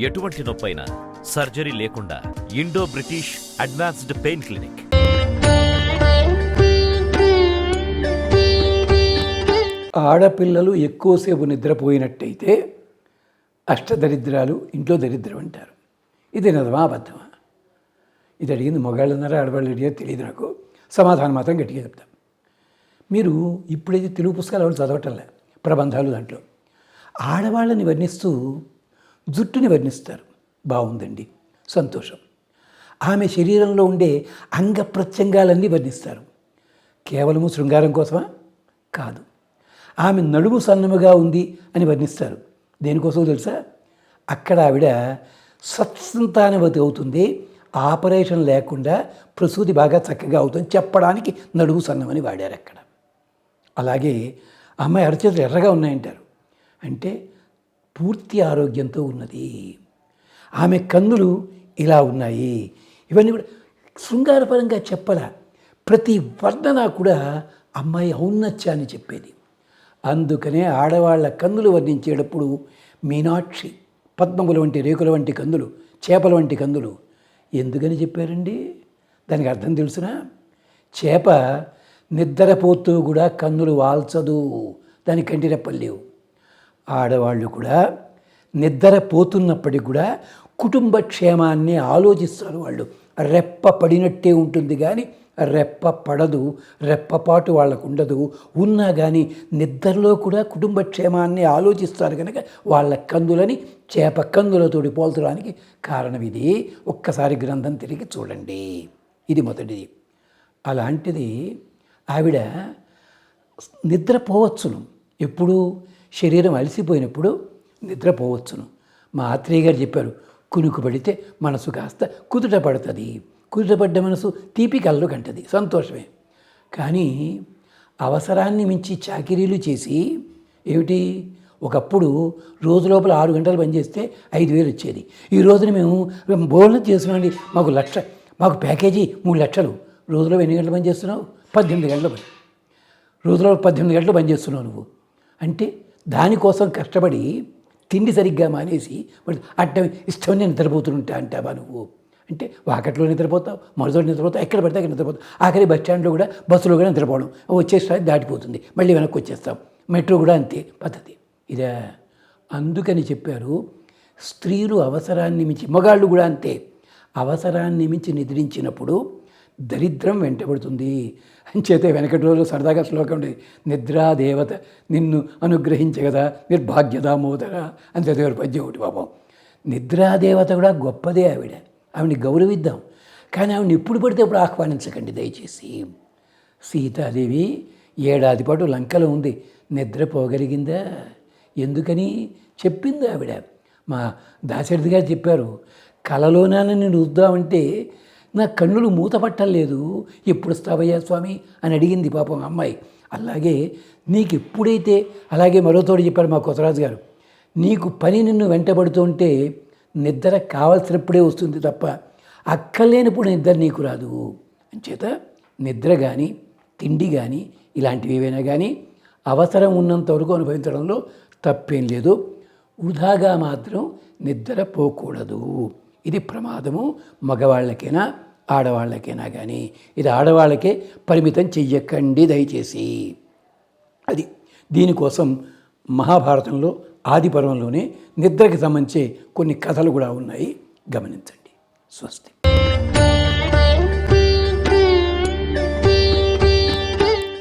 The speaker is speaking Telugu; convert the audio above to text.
ఎటువంటి నొప్పైనా సర్జరీ లేకుండా Indo British advanced pain clinic. ఆడపిల్లలు ఎక్కువసేపు నిద్రపోయినట్టయితే అష్టదరిద్రాలు ఇంట్లో దరిద్రం అంటారు. ఇది నిజమా అబద్ధమా? ఇది అడిగింది మగాళ్ళు ఉన్నారా ఆడవాళ్ళు అడిగారు తెలియదు నాకు. సమాధానం మాత్రం గట్టిగా చెప్తాం. మీరు ఇప్పుడైతే తెలుగు పుస్తకాలు ఎవరు చదవటంలే ప్రబంధాలు దాంట్లో. ఆడవాళ్ళని వర్ణిస్తూ జుట్టుని వర్ణిస్తారు. బాగుందండి. సంతోషం. ఆమె శరీరంలో ఉండే అంగ ప్రత్యంగాలన్నీ వర్ణిస్తారు. కేవలము శృంగారం కోసమా? కాదు. ఆమె నడుము సన్నముగా ఉంది అని వర్ణిస్తారు. దేనికోసం తెలుసా? అక్కడ ఆవిడ సత్సంతానవతి అవుతుంది. ఆపరేషన్ లేకుండా ప్రసూతి బాగా చక్కగా అవుతుంది. చెప్పడానికి నడుము సన్నమని వాడారు అక్కడ అలాగే అమ్మాయి అరచేతులు ఎర్రగా ఉన్నాయంటారు. అంటే పూర్తి ఆరోగ్యంతో ఉన్నది. ఆమె కన్నులు ఇలా ఉన్నాయి. ఇవన్నీ కూడా శృంగారపరంగా చెప్పాల? ప్రతి వర్ణన కూడా అమ్మాయి ఔన్నత్యాన్ని చెప్పేది. అందుకనే ఆడవాళ్ళ కందులు వర్ణించేటప్పుడు మీనాక్షి పద్మముల వంటి రేకుల వంటి కందులు చేపల వంటి కందులు ఎందుకని చెప్పారండి? దానికి అర్థం తెలుసునా? చేప నిద్రపోతూ కూడా కన్నులు వాల్చదు. దాని కంటి రెప్పలు లేవు. ఆడవాళ్ళు కూడా నిద్రపోతున్నప్పటికి కూడా కుటుంబ క్షేమాన్ని ఆలోచిస్తారు వాళ్ళు. రెప్ప పడినట్టే ఉంటుంది కానీ రెప్ప పడదు రెప్పపాటు వాళ్ళకు ఉండదు. ఉన్నా కానీ నిద్రలో కూడా కుటుంబ క్షేమాన్ని ఆలోచిస్తారు కనుక వాళ్ళ కందులని చేప కందులతోటి పోల్చడానికి కారణం ఇది. ఒక్కసారి గ్రంథం తిరిగి చూడండి. ఇది మొదటిది. అలాంటిది ఆవిడ నిద్రపోవచ్చును. ఎప్పుడు? శరీరం అలసిపోయినప్పుడు నిద్రపోవచ్చును. మా ఆత్రేయ గారు చెప్పారు కునుకు పడితే మనసు కాస్త కుదుట పడుతుంది. కుదుటపడ్డ మనసు తీపి కళ్ళు కంటది. సంతోషమే. కానీ అవసరాన్ని మించి చాకిరీలు చేసి ఏమిటి? ఒకప్పుడు రోజు లోపల ఆరు గంటలు పనిచేస్తే ఐదు వేలు వచ్చేది. ఈ రోజున మేము భోజనం చేస్తున్నామండి మాకు లక్ష మాకు ప్యాకేజీ మూడు లక్షలు. రోజులో ఎన్ని గంటలు పనిచేస్తున్నావు? పద్దెనిమిది గంటలు పని. రోజులో పద్దెనిమిది గంటలు పనిచేస్తున్నావు నువ్వు. అంటే దానికోసం కష్టపడి తిండి సరిగ్గా మానేసి మరి ఇష్టం నేను నిద్రపోతుంటా అంటావా నువ్వు? అంటే వాకట్లో నిద్రపోతావు మరుసటి నిద్రపోతావు ఎక్కడ పడితే అక్కడ నిద్రపోతావు. ఆఖరి బస్ స్టాండ్లో కూడా బస్సులో కూడా నిద్రపోవడం. వచ్చేసరికి దాటిపోతుంది. మళ్ళీ వెనక్కి వచ్చేస్తాం. మెట్రో కూడా అంతే పద్ధతి. ఇదే? అందుకని చెప్పారు స్త్రీలు అవసరాన్ని మించి మగాళ్ళు కూడా అంతే. అవసరాన్ని మించి నిద్రించినప్పుడు దరిద్రం వెంటబడుతుంది. అంచేతే వెనకటి రోజులు సరదాగా శ్లోకం ఉండేది నిద్రా దేవత నిన్ను అనుగ్రహించగదా నిర్భాగ్యదామోదర అని చదివారు పద్యం ఒకటి పాపం. నిద్రాదేవత కూడా గొప్పదే ఆవిడ. ఆవిడని గౌరవిద్దాం. కానీ ఆవిడని ఎప్పుడు పడితే ఇప్పుడు ఆహ్వానించకండి దయచేసి. సీతాదేవి ఏడాది పాటు లంకలో ఉంది. నిద్రపోగలిగిందా ఎందుకని చెప్పింది ఆవిడ. మా దాశరథి గారు చెప్పారు కలలోనా నేను చూద్దామంటే నా కన్నులు మూతపట్టం లేదు. ఎప్పుడు వస్తావయ్యా స్వామి? అని అడిగింది పాపం అమ్మాయి. అలాగే నీకు ఎప్పుడైతే అలాగే మరోతోడు చెప్పారు మా కొత్తరాజు గారు నీకు పని నిన్ను వెంటబడుతుంటే నిద్ర కావాల్సినప్పుడే వస్తుంది తప్ప అక్కర్లేనప్పుడు నిద్ర నీకు రాదు. అంచేత నిద్ర కానీ తిండి కానీ ఇలాంటివి ఏవైనా కానీ అవసరం ఉన్నంత వరకు అనుభవించడంలో తప్పేం లేదు. వృధాగా మాత్రం నిద్ర పోకూడదు. ఇది ప్రమాదము మగవాళ్ళకైనా ఆడవాళ్ళకైనా కానీ ఇది ఆడవాళ్ళకే పరిమితం చెయ్యకండి దయచేసి. అది దీనికోసం మహాభారతంలో ఆదిపర్వంలోనే నిద్రకి సంబంధించి కొన్ని కథలు కూడా ఉన్నాయి. గమనించండి. స్వస్తి.